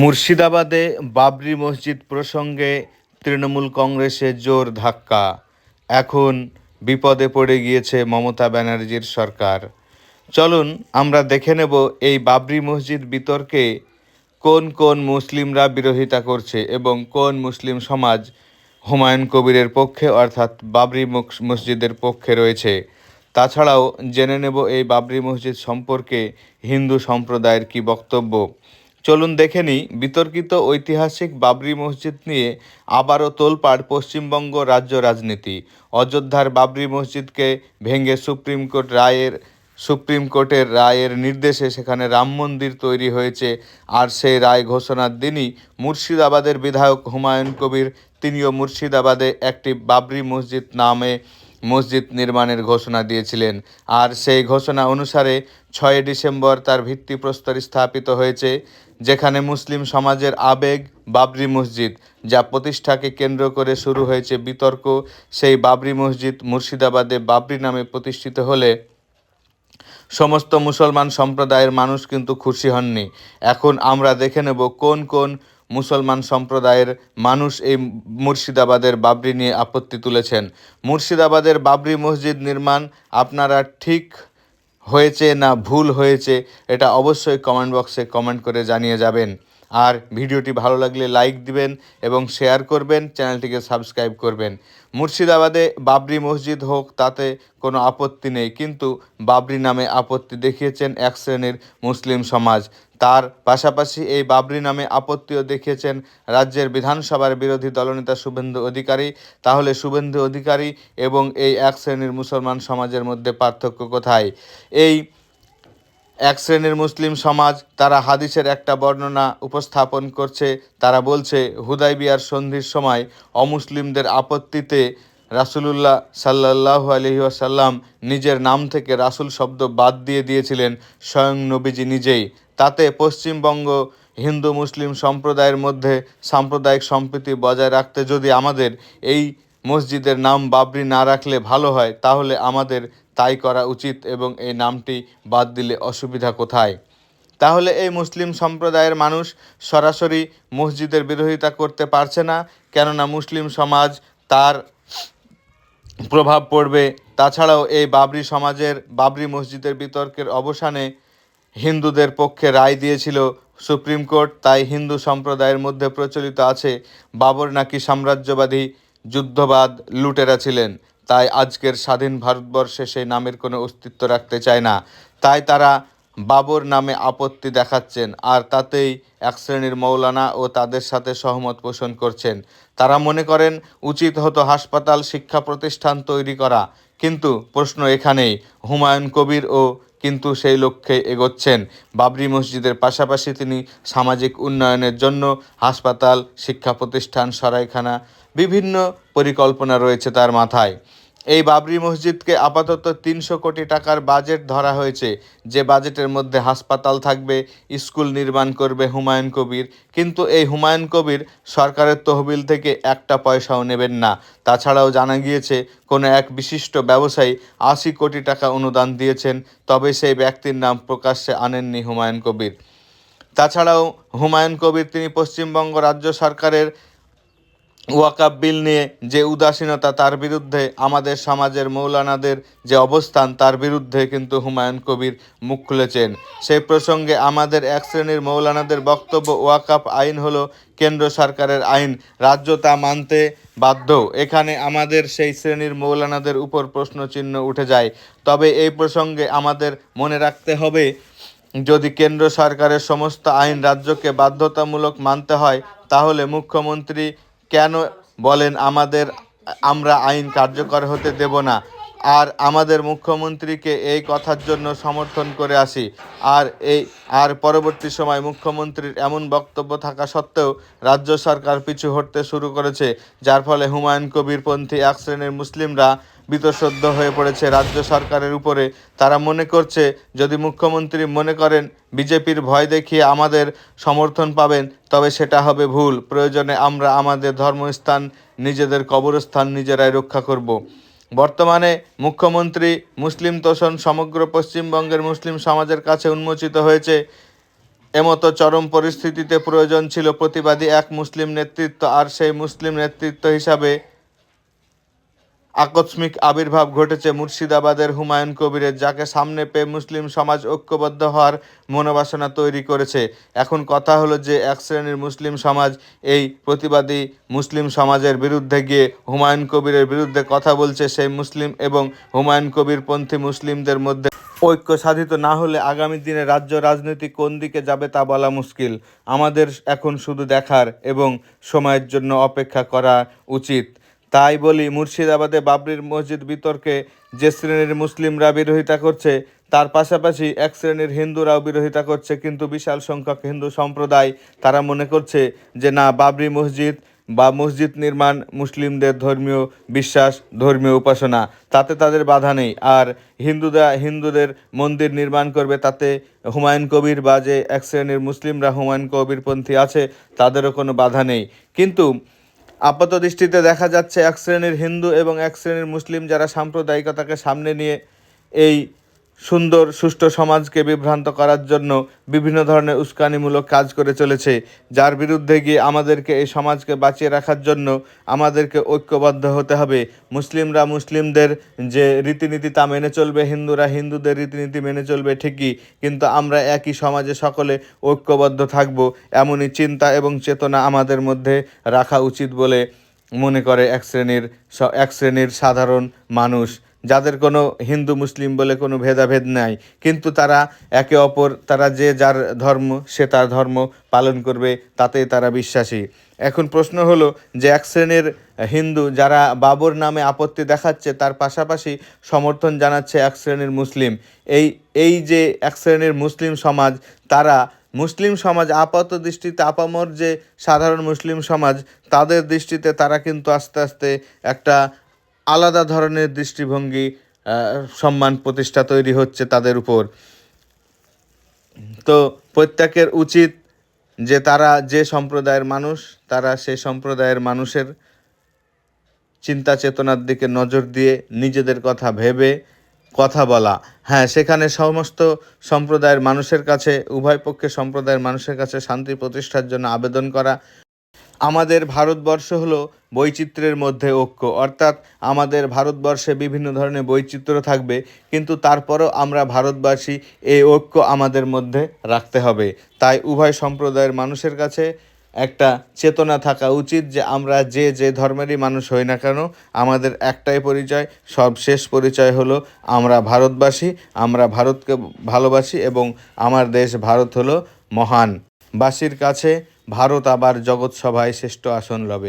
মুর্শিদাবাদে বাবরি মসজিদ প্রসঙ্গে তৃণমূল কংগ্রেসে জোর ধাক্কা। এখন বিপদে পড়ে গিয়েছে মমতা ব্যানার্জির সরকার। চলুন আমরা দেখে নেব এই বাবরি মসজিদ বিতর্কে কোন কোন মুসলিমরা বিরোধিতা করছে এবং কোন মুসলিম সমাজ হুমায়ুন কবিরের পক্ষে অর্থাৎ বাবরি মসজিদের পক্ষে রয়েছে। তাছাড়াও জেনে নেব এই বাবরি মসজিদ সম্পর্কে হিন্দু সম্প্রদায়ের কি বক্তব্য। চলুন দেখে নিই, বিতর্কিত ঐতিহাসিক বাবরি মসজিদ নিয়ে আবারও তোলপাড় পশ্চিমবঙ্গ রাজ্য রাজনীতি। অযোধ্যার বাবরি মসজিদকে ভেঙে সুপ্রিম কোর্ট রায়ের, সুপ্রিম কোর্টের রায়ের নির্দেশে সেখানে রাম মন্দির তৈরি হয়েছে। আর সেই রায় ঘোষণার দিনই মুর্শিদাবাদের বিধায়ক হুমায়ুন কবির, তিনিও মুর্শিদাবাদে একটি বাবরি মসজিদ নামে মসজিদ নির্মাণের ঘোষণা দিয়েছিলেন। আর সেই ঘোষণা অনুসারে ছয় ডিসেম্বর তার ভিত্তিপ্রস্তর স্থাপিত হয়েছে, যেখানে মুসলিম সমাজের আবেগ, বাবরি মসজিদ, যা প্রতিষ্ঠাকে কেন্দ্র করে শুরু হয়েছে বিতর্ক, সেই বাবরি মসজিদ মুর্শিদাবাদে বাবরি নামে প্রতিষ্ঠিত হলে সমস্ত মুসলমান সম্প্রদায়ের মানুষ কিন্তু খুশি হননি। এখন আমরা দেখে নেব কোন কোন মুসলমান সম্প্রদায়ের মানুষ এই মুর্শিদাবাদের বাবরি নিয়ে আপত্তি তুলেছেন। মুর্শিদাবাদের বাবরি মসজিদ নির্মাণ আপনারা ঠিক হয়েছে না ভুল হয়েছে, এটা অবশ্যই কমেন্ট বক্সে কমেন্ট করে জানিয়ে যাবেন। আর ভিডিওটি ভালো লাগলে লাইক দিবেন এবং শেয়ার করবেন, চ্যানেলটিকে সাবস্ক্রাইব করবেন। মুর্শিদাবাদে বাবরি মসজিদ হোক, তাতে কোনো আপত্তি নেই। কিন্তু বাবরি নামে আপত্তি দেখিয়েছেন এক শ্রেণির মুসলিম সমাজ। তার পাশাপাশি এই বাবরি নামে আপত্তিও দেখিয়েছেন রাজ্যের বিধানসভার বিরোধী দলনেতা শুভেন্দু অধিকারী। তাহলে শুভেন্দু অধিকারী এবং এই এক শ্রেণির মুসলমান সমাজের মধ্যে পার্থক্য কোথায়? এই এক শ্রেণির মুসলিম সমাজ, তারা হাদিসের একটা বর্ণনা উপস্থাপন করছে। তারা বলছে, হুদাইবিয়ার সন্ধির সময় অমুসলিমদের আপত্তিতে রাসূলুল্লাহ সাল্লাহ আলহি আসাল্লাম নিজের নাম থেকে রাসূল শব্দ বাদ দিয়ে দিয়েছিলেন স্বয়ং নবীজি নিজেই। তাতে পশ্চিমবঙ্গ, হিন্দু, মুসলিম সম্প্রদায়ের মধ্যে সাম্প্রদায়িক সম্প্রীতি বজায় রাখতে যদি আমাদের এই মসজিদের নাম বাবরি না রাখলে ভালো হয়, তাহলে আমাদের তাই করা উচিত এবং এই নামটি বাদ দিলে অসুবিধা কোথায়? তাহলে এই মুসলিম সম্প্রদায়ের মানুষ সরাসরি মসজিদের বিরোধিতা করতে পারছে না, কেননা মুসলিম সমাজ তার প্রভাব পড়বে। তাছাড়াও এই বাবরি সমাজের, বাবরি মসজিদের বিতর্কের অবসানে হিন্দুদের পক্ষে রায় দিয়েছিল সুপ্রিম কোর্ট। তাই হিন্দু সম্প্রদায়ের মধ্যে প্রচলিত আছে বাবর নাকি সাম্রাজ্যবাদী যুদ্ধবাদ লুটেরা ছিলেন। তাই আজকের স্বাধীন ভারতবর্ষে সেই নামের কোনো অস্তিত্ব রাখতে চায় না। তাই তারা বাবর নামে আপত্তি দেখাচ্ছেন আর তাতেই এক শ্রেণির মৌলানা ও তাদের সাথে সহমত পোষণ করছেন। তারা মনে করেন, উচিত হতো হাসপাতাল শিক্ষা প্রতিষ্ঠান তৈরি করা। কিন্তু প্রশ্ন এখানেই, হুমায়ুন কবির ও কিন্তু সেই লক্ষ্যে এগোচ্ছেন। বাবরি মসজিদের পাশাপাশি তিনি সামাজিক উন্নয়নের জন্য হাসপাতাল, শিক্ষা প্রতিষ্ঠান, সরাইখানা, বিভিন্ন পরিকল্পনা রয়েছে তার মাথায়। এই বাবরি মসজিদকে আপাতত তিনশো কোটি টাকার বাজেট ধরা হয়েছে। যে বাজেটের মধ্যে হাসপাতাল থাকবে, স্কুল নির্মাণ করবে হুমায়ুন কবির, কিন্তু এই হুমায়ুন কবির সরকারের তহবিল থেকে একটা পয়সাও নেবেন না। তাছাড়াও জানা গিয়েছে, কোনো এক বিশিষ্ট ব্যবসায়ী আশি কোটি টাকা অনুদান দিয়েছেন, তবে সেই ব্যক্তির নাম প্রকাশ্যে আনেননি হুমায়ুন কবির। তাছাড়াও হুমায়ুন কবির তিনি পশ্চিমবঙ্গ রাজ্য সরকারের ওয়াকাব বিল নিয়ে যে উদাসীনতা তার বিরুদ্ধে, আমাদের সমাজের মৌলানাদের যে অবস্থান তার বিরুদ্ধে কিন্তু হুমায়ুন কবির মুখ খুলেছেন। সেই প্রসঙ্গে আমাদের এক শ্রেণির মৌলানাদের বক্তব্য ওয়াকাপ আইন হলো কেন্দ্র সরকারের আইন, রাজ্য তা মানতে বাধ্য। এখানে আমাদের সেই শ্রেণির মৌলানাদের উপর প্রশ্নচিহ্ন উঠে যায়। তবে এই প্রসঙ্গে আমাদের মনে রাখতে হবে, যদি কেন্দ্র সরকারের সমস্ত আইন রাজ্যকে বাধ্যতামূলক মানতে হয়, তাহলে মুখ্যমন্ত্রী কেন বলেন আমাদের, আমরা আইন কার্যকর হতে দেব না? আর আমাদের মুখ্যমন্ত্রীকে এই কথার জন্য সমর্থন করে আসি। আর এই, আর পরবর্তী সময় মুখ্যমন্ত্রীর এমন বক্তব্য থাকা সত্ত্বেও রাজ্য সরকার পিছু হটতে শুরু করেছে। যার ফলে হুমায়ুন কবিরপন্থী এক শ্রেণির মুসলিমরা বীতশ্রদ্ধ হয়ে পড়েছে। রাজ্য সরকারের উপরে তারা মনে করছে, যদি মুখ্যমন্ত্রী মনে করেন বিজেপির ভয় দেখিয়ে আমাদের সমর্থন পাবেন, তবে সেটা হবে ভুল। প্রয়োজনে আমরা আমাদের ধর্মস্থান, নিজেদের কবরস্থান নিজেরাই রক্ষা করব। বর্তমানে মুখ্যমন্ত্রী মুসলিম তোষণ সমগ্র পশ্চিমবঙ্গের মুসলিম সমাজের কাছে উন্মোচিত হয়েছে। এমতো চরম পরিস্থিতিতে প্রয়োজন ছিল প্রতিবাদী এক মুসলিম নেতৃত্ব, আর সেই মুসলিম নেতৃত্ব হিসাবে আকস্মিক আবির্ভাব ঘটেছে মুর্শিদাবাদের হুমায়ুন কবিরের, যাকে সামনে পেয়ে মুসলিম সমাজ ঐক্যবদ্ধ হওয়ার মনোবাসনা তৈরি করেছে। এখন কথা হলো যে এক শ্রেণির মুসলিম সমাজ এই প্রতিবাদী মুসলিম সমাজের বিরুদ্ধে গিয়ে হুমায়ুন কবিরের বিরুদ্ধে কথা বলছে সেই মুসলিম এবং হুমায়ুন কবিরপন্থী মুসলিমদের মধ্যে। ঐক্য সাধিত না হলে আগামী দিনে রাজ্য রাজনীতি কোন দিকে যাবে তা বলা মুশকিল। আমাদের এখন শুধু দেখার এবং সময়ের জন্য অপেক্ষা করা উচিত। তাই বলি, মুর্শিদাবাদে বাবরির মসজিদ বিতর্কে যে শ্রেণির মুসলিমরা বিরোধিতা করছে, তার পাশাপাশি এক শ্রেণির হিন্দুরাও বিরোধিতা করছে, কিন্তু বিশাল সংখ্যক হিন্দু সম্প্রদায় তারা মনে করছে যে না, বাবরি মসজিদ বা মসজিদ নির্মাণ মুসলিমদের ধর্মীয় বিশ্বাস, ধর্মীয় উপাসনা, তাতে তাদের বাধা নেই। আর হিন্দুরা হিন্দুদের মন্দির নির্মাণ করবে, তাতে হুমায়ুন কবির বা যে এক শ্রেণির মুসলিমরা হুমায়ুন কবিরপন্থী আছে, তাদেরও কোনো বাধা নেই। কিন্তু আপাত দৃষ্টিতে দেখা যাচ্ছে এক শ্রেণির হিন্দু এবং এক শ্রেণির মুসলিম যারা সাম্প্রদায়িকতাকে সামনে নিয়ে এই সুন্দর, সুষ্ঠু সমাজকে বিভ্রান্ত করার জন্য বিভিন্ন ধরনের উস্কানিমূলক কাজ করে চলেছে। যার বিরুদ্ধে গিয়ে আমাদেরকে এই সমাজকে বাঁচিয়ে রাখার জন্য আমাদেরকে ঐক্যবদ্ধ হতে হবে। মুসলিমরা মুসলিমদের যে রীতিনীতি তা মেনে চলবে, হিন্দুরা হিন্দুদের রীতিনীতি মেনে চলবে ঠিকই, কিন্তু আমরা একই সমাজে সকলে ঐক্যবদ্ধ থাকব, এমনই চিন্তা এবং চেতনা আমাদের মধ্যে রাখা উচিত বলে মনে করে এক শ্রেণির এক শ্রেণির সাধারণ মানুষ। যাদের কোনো হিন্দু, মুসলিম বলে কোনো ভেদাভেদ নাই, কিন্তু তারা একে অপর, তারা যে যার ধর্ম, সে তার ধর্ম পালন করবে, তাতেই তারা বিশ্বাসী। এখন প্রশ্ন হলো যে এক শ্রেণির হিন্দু যারা বাবর নামে আপত্তি দেখাচ্ছে, তার পাশাপাশি সমর্থন জানাচ্ছে এক শ্রেণির মুসলিম। এই এই যে এক শ্রেণির মুসলিম সমাজ, তারা মুসলিম সমাজ আপাত দৃষ্টিতে, আপামর যে সাধারণ মুসলিম সমাজ, তাদের দৃষ্টিতে তারা কিন্তু আস্তে আস্তে একটা আলাদা ধরনের দৃষ্টিভঙ্গি সম্মান প্রতিষ্ঠা তৈরি হচ্ছে তাদের উপর। তো প্রত্যেকের উচিত যে তারা যে সম্প্রদায়ের মানুষ, তারা সেই সম্প্রদায়ের মানুষের চিন্তা চেতনার দিকে নজর দিয়ে নিজেদের কথা ভেবে কথা বলা। হ্যাঁ সেখানে সমস্ত সম্প্রদায়ের মানুষের কাছে, উভয় পক্ষের সম্প্রদায়ের মানুষের কাছে শান্তি প্রতিষ্ঠার জন্য আবেদন করা আমাদের ভারতবর্ষ হলো বৈচিত্র্যের মধ্যে ঐক্য। অর্থাৎ আমাদের ভারতবর্ষে বিভিন্ন ধরনের বৈচিত্র্য থাকবে, কিন্তু তারপরও আমরা ভারতবাসী এই ঐক্য আমাদের মধ্যে রাখতে হবে। তাই উভয় সম্প্রদায়ের মানুষের কাছে একটা চেতনা থাকা উচিত যে আমরা যে যে ধর্মেরই মানুষ হই না কেন, আমাদের একটাই পরিচয় সবশেষ পরিচয় হলো আমরা ভারতবাসী, আমরা ভারতকে ভালোবাসি এবং আমার দেশ ভারত হলো মহান। বাসীর কাছে ভারত আবার জগৎসভায় শ্রেষ্ঠ আসন লবে